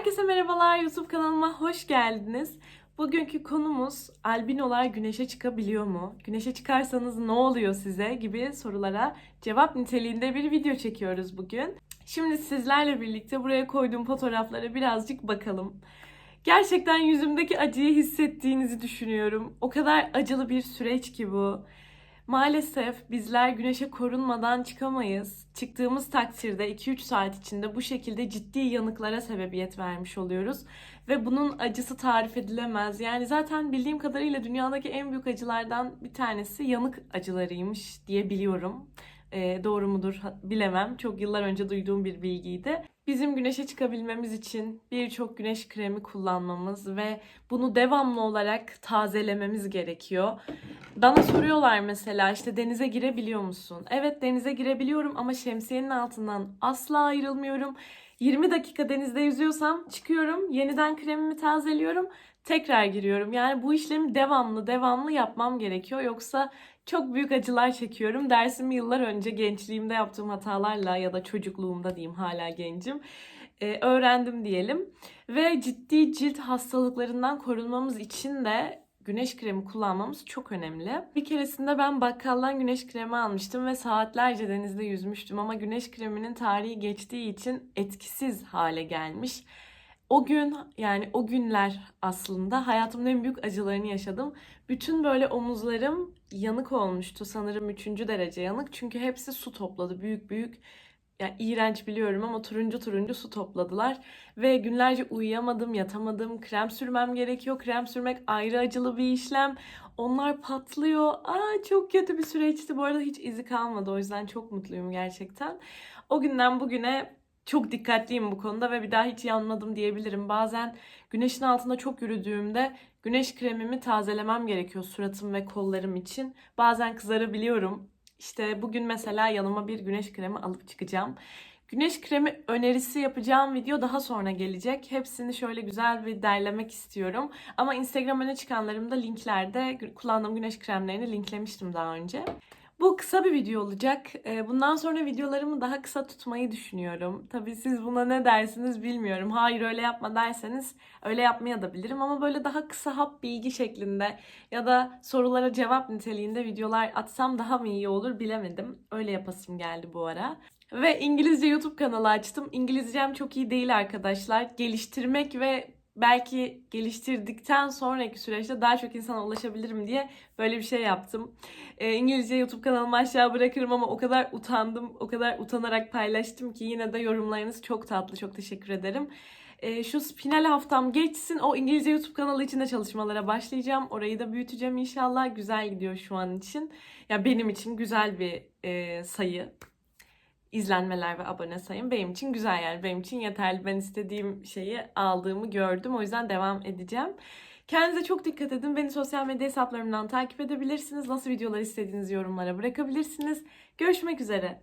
Herkese merhabalar YouTube kanalıma hoş geldiniz. Bugünkü konumuz albinolar güneşe çıkabiliyor mu? Güneşe çıkarsanız ne oluyor size gibi sorulara cevap niteliğinde bir video çekiyoruz bugün. Şimdi sizlerle birlikte buraya koyduğum fotoğraflara birazcık bakalım. Gerçekten yüzümdeki acıyı hissettiğinizi düşünüyorum. O kadar acılı bir süreç ki bu. Maalesef bizler güneşe korunmadan çıkamayız. Çıktığımız takdirde 2-3 saat içinde bu şekilde ciddi yanıklara sebebiyet vermiş oluyoruz. Ve bunun acısı tarif edilemez. Yani zaten bildiğim kadarıyla dünyadaki en büyük acılardan bir tanesi yanık acılarıymış diye biliyorum. Ee, doğru mudur bilemem. Çok yıllar önce duyduğum bir bilgiydi. Bizim güneşe çıkabilmemiz için birçok güneş kremi kullanmamız ve bunu devamlı olarak tazelememiz gerekiyor. Bana soruyorlar mesela işte denize girebiliyor musun? Evet denize girebiliyorum ama şemsiyenin altından asla ayrılmıyorum. 20 dakika denizde yüzüyorsam çıkıyorum, yeniden kremimi tazeliyorum, tekrar giriyorum. Yani bu işlemi devamlı devamlı yapmam gerekiyor. Yoksa çok büyük acılar çekiyorum. Dersimi yıllar önce gençliğimde yaptığım hatalarla ya da çocukluğumda diyeyim hala gencim. e, öğrendim diyelim. Ve ciddi cilt hastalıklarından korunmamız için de güneş kremi kullanmamız çok önemli. Bir keresinde ben bakkaldan güneş kremi almıştım ve saatlerce denizde yüzmüştüm ama güneş kreminin tarihi geçtiği için etkisiz hale gelmiş. O gün yani o günler aslında hayatımın en büyük acılarını yaşadım. Bütün böyle omuzlarım yanık olmuştu sanırım 3. derece yanık. Çünkü hepsi su topladı büyük büyük. Ya iğrenç biliyorum ama turuncu turuncu su topladılar. Ve günlerce uyuyamadım, yatamadım. Krem sürmem gerekiyor. Krem sürmek ayrı acılı bir işlem. Onlar patlıyor. Aa çok kötü bir süreçti. Bu arada hiç izi kalmadı. O yüzden çok mutluyum gerçekten. O günden bugüne çok dikkatliyim bu konuda ve bir daha hiç yanmadım diyebilirim. Bazen güneşin altında çok yürüdüğümde güneş kremimi tazelemem gerekiyor suratım ve kollarım için. Bazen kızarabiliyorum. İşte bugün mesela yanıma bir güneş kremi alıp çıkacağım. Güneş kremi önerisi yapacağım video daha sonra gelecek. Hepsini şöyle güzel bir derlemek istiyorum. Ama Instagram öne çıkanlarımda linklerde kullandığım güneş kremlerini linklemiştim daha önce. Bu kısa bir video olacak. Ee, Bundan sonra videolarımı daha kısa tutmayı düşünüyorum. Tabii siz buna ne dersiniz bilmiyorum. Hayır öyle yapma derseniz öyle yapmaya da bilirim. Ama böyle daha kısa hap bilgi şeklinde ya da sorulara cevap niteliğinde videolar atsam daha mı iyi olur bilemedim. Öyle yapasım geldi bu ara. Ve İngilizce YouTube kanalı açtım. İngilizcem çok iyi değil arkadaşlar. Geliştirmek ve belki geliştirdikten sonraki süreçte daha çok insana ulaşabilirim diye böyle bir şey yaptım. Ee, İngilizce YouTube kanalımı aşağı bırakırım ama o kadar utandım, o kadar utanarak paylaştım ki yine de yorumlarınız çok tatlı. Çok teşekkür ederim. Ee, şu final haftam geçsin. O İngilizce YouTube kanalı için de çalışmalara başlayacağım. Orayı da büyüteceğim inşallah. Güzel gidiyor şu an için. Ya benim için güzel bir e, sayı. İzlenmeler ve abone sayım benim için güzel yani. Benim için yeterli. Ben istediğim şeyi aldığımı gördüm. O yüzden devam edeceğim. Kendinize çok dikkat edin. Beni sosyal medya hesaplarımdan takip edebilirsiniz. Nasıl videolar istediğinizi yorumlara bırakabilirsiniz. Görüşmek üzere.